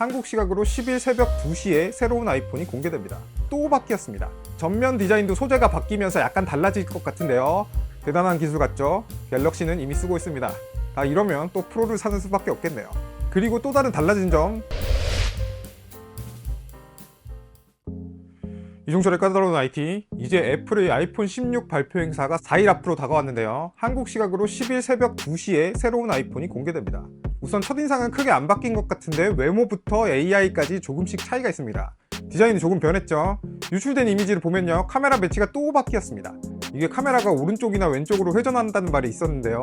한국 시각으로 10일 새벽 2시에 새로운 아이폰이 공개됩니다. 또 바뀌었습니다. 전면 디자인도 소재가 바뀌면서 약간 달라질 것 같은데요. 대단한 기술 같죠? 갤럭시는 이미 쓰고 있습니다. 아, 이러면 또 프로를 사는 수밖에 없겠네요. 그리고 또 다른 달라진 점. 이종철의 까다로운 IT. 이제 애플의 아이폰 16 발표 행사가 4일 앞으로 다가왔는데요. 한국 시각으로 10일 새벽 2시에 새로운 아이폰이 공개됩니다. 우선 첫인상은 크게 안 바뀐 것 같은데 외모부터 AI까지 조금씩 차이가 있습니다. 디자인이 조금 변했죠. 유출된 이미지를 보면요. 카메라 배치가 또 바뀌었습니다. 이게 카메라가 오른쪽이나 왼쪽으로 회전한다는 말이 있었는데요.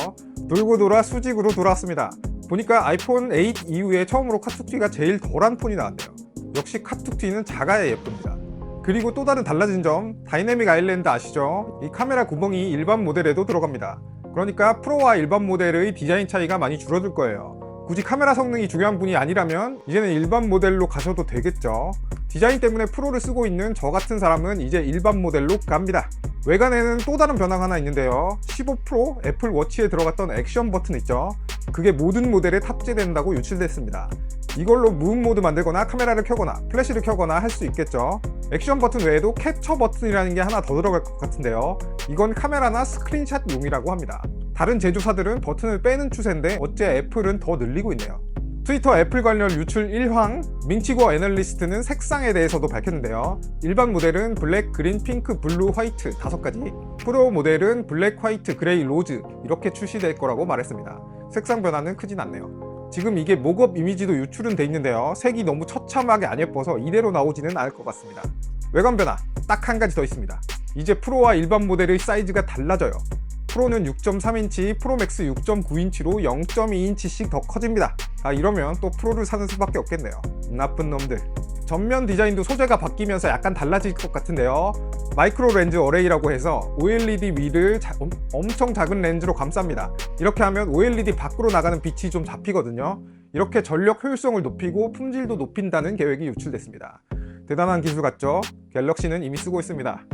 돌고 돌아 수직으로 돌아왔습니다. 보니까 아이폰 8 이후에 처음으로 카툭튀가 제일 덜한 폰이 나왔네요. 역시 카툭튀는 작아야 예쁩니다. 그리고 또 다른 달라진 점, 다이내믹 아일랜드 아시죠? 이 카메라 구멍이 일반 모델에도 들어갑니다. 그러니까 프로와 일반 모델의 디자인 차이가 많이 줄어들 거예요. 굳이 카메라 성능이 중요한 분이 아니라면 이제는 일반 모델로 가셔도 되겠죠. 디자인 때문에 프로를 쓰고 있는 저 같은 사람은 이제 일반 모델로 갑니다. 외관에는 또 다른 변화가 하나 있는데요. 15 프로 애플 워치에 들어갔던 액션 버튼 있죠. 그게 모든 모델에 탑재된다고 유출됐습니다. 이걸로 무음 모드 만들거나 카메라를 켜거나 플래시를 켜거나 할 수 있겠죠. 액션 버튼 외에도 캡처 버튼이라는 게 하나 더 들어갈 것 같은데요. 이건 카메라나 스크린샷 용이라고 합니다. 다른 제조사들은 버튼을 빼는 추세인데 어째 애플은 더 늘리고 있네요. 트위터 애플 관련 유출 1황, 민치고 애널리스트는 색상에 대해서도 밝혔는데요. 일반 모델은 블랙, 그린, 핑크, 블루, 화이트 다섯 가지, 프로 모델은 블랙, 화이트, 그레이, 로즈 이렇게 출시될 거라고 말했습니다. 색상 변화는 크진 않네요. 지금 이게 목업 이미지도 유출은 돼 있는데요. 색이 너무 처참하게 안 예뻐서 이대로 나오지는 않을 것 같습니다. 외관 변화 딱 한 가지 더 있습니다. 이제 프로와 일반 모델의 사이즈가 달라져요. 프로는 6.3인치, 프로맥스 6.9인치로 0.2인치씩 더 커집니다. 아 이러면 또 프로를 사는 수밖에 없겠네요. 나쁜 놈들. 전면 디자인도 소재가 바뀌면서 약간 달라질 것 같은데요. 마이크로 렌즈 어레이라고 해서 OLED 위를 자- 엄- 엄청 작은 렌즈로 감쌉니다. 이렇게 하면 OLED 밖으로 나가는 빛이 좀 잡히거든요. 이렇게 전력 효율성을 높이고 품질도 높인다는 계획이 유출됐습니다. 대단한 기술 같죠? 갤럭시는 이미 쓰고 있습니다.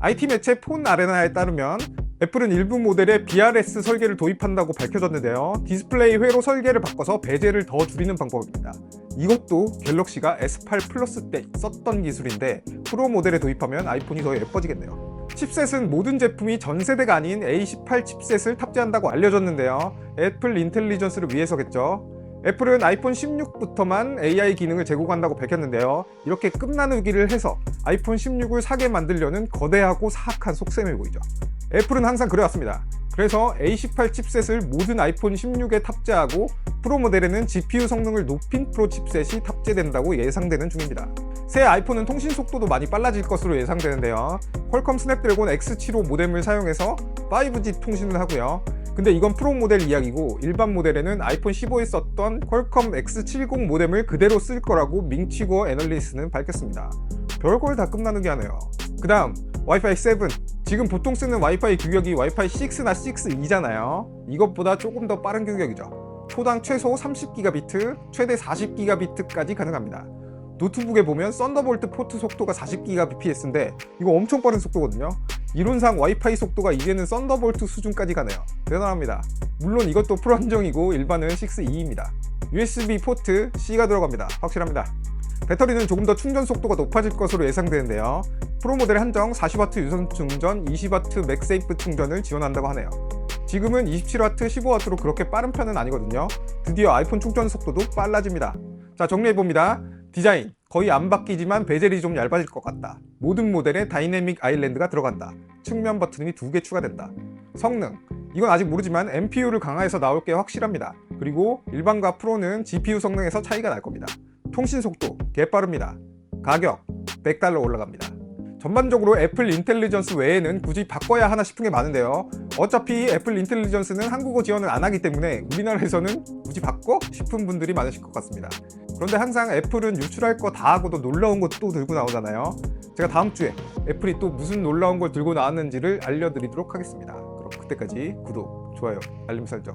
IT 매체 폰 아레나에 따르면 애플은 일부 모델에 BRS 설계를 도입한다고 밝혀졌는데요. 디스플레이 회로 설계를 바꿔서 배제를 더 줄이는 방법입니다. 이것도 갤럭시가 S8 플러스 때 썼던 기술인데 프로 모델에 도입하면 아이폰이 더 예뻐지겠네요. 칩셋은 모든 제품이 전 세대가 아닌 A18 칩셋을 탑재한다고 알려졌는데요. 애플 인텔리전스를 위해서겠죠. 애플은 아이폰 16부터만 AI 기능을 제공한다고 밝혔는데요. 이렇게 끝나누기를 해서 아이폰 16을 사게 만들려는 거대하고 사악한 속셈이 보이죠. 애플은 항상 그래왔습니다. 그래서 A18 칩셋을 모든 아이폰 16에 탑재하고 프로 모델에는 GPU 성능을 높인 프로 칩셋이 탑재된다고 예상되는 중입니다. 새 아이폰은 통신 속도도 많이 빨라질 것으로 예상되는데요. 퀄컴 스냅드래곤 X75 모뎀을 사용해서 5G 통신을 하고요. 근데 이건 프로 모델 이야기고 일반 모델에는 아이폰 15에 썼던 퀄컴 X70 모뎀을 그대로 쓸 거라고 밍치고 애널리스트는 밝혔습니다. 별걸 다 끝나는 게 하네요. 그 다음 와이파이 7 지금 보통 쓰는 와이파이 규격이 와이파이 6나 6E잖아요. 이것보다 조금 더 빠른 규격이죠. 초당 최소 30기가비트 최대 40기가비트까지 가능합니다. 노트북에 보면 썬더볼트 포트 속도가 40GBps인데 이거 엄청 빠른 속도거든요. 이론상 와이파이 속도가 이제는 썬더볼트 수준까지 가네요. 대단합니다. 물론 이것도 프로 한정이고 일반은 6E입니다. USB 포트 C가 들어갑니다. 확실합니다 배터리는 조금 더 충전 속도가 높아질 것으로 예상되는데요. 프로 모델 한정 40W 유선 충전, 20W 맥세이프 충전을 지원한다고 하네요. 지금은 27W, 15W로 그렇게 빠른 편은 아니거든요. 드디어 아이폰 충전 속도도 빨라집니다. 자, 정리해봅니다. 디자인, 거의 안 바뀌지만 베젤이 좀 얇아질 것 같다. 모든 모델에 다이내믹 아일랜드가 들어간다. 측면 버튼이 두 개 추가된다. 성능, 이건 아직 모르지만 MPU를 강화해서 나올 게 확실합니다. 그리고 일반과 프로는 GPU 성능에서 차이가 날 겁니다. 통신 속도 개빠릅니다. 가격 100달러 올라갑니다. 전반적으로 애플 인텔리전스 외에는 굳이 바꿔야 하나 싶은 게 많은데요. 어차피 애플 인텔리전스는 한국어 지원을 안 하기 때문에 우리나라에서는 굳이 바꿔 싶은 분들이 많으실 것 같습니다. 그런데 항상 애플은 유출할 거 다 하고도 놀라운 것 또 들고 나오잖아요. 제가 다음 주에 애플이 또 무슨 놀라운 걸 들고 나왔는지를 알려드리도록 하겠습니다. 그럼 그때까지 구독, 좋아요, 알림 설정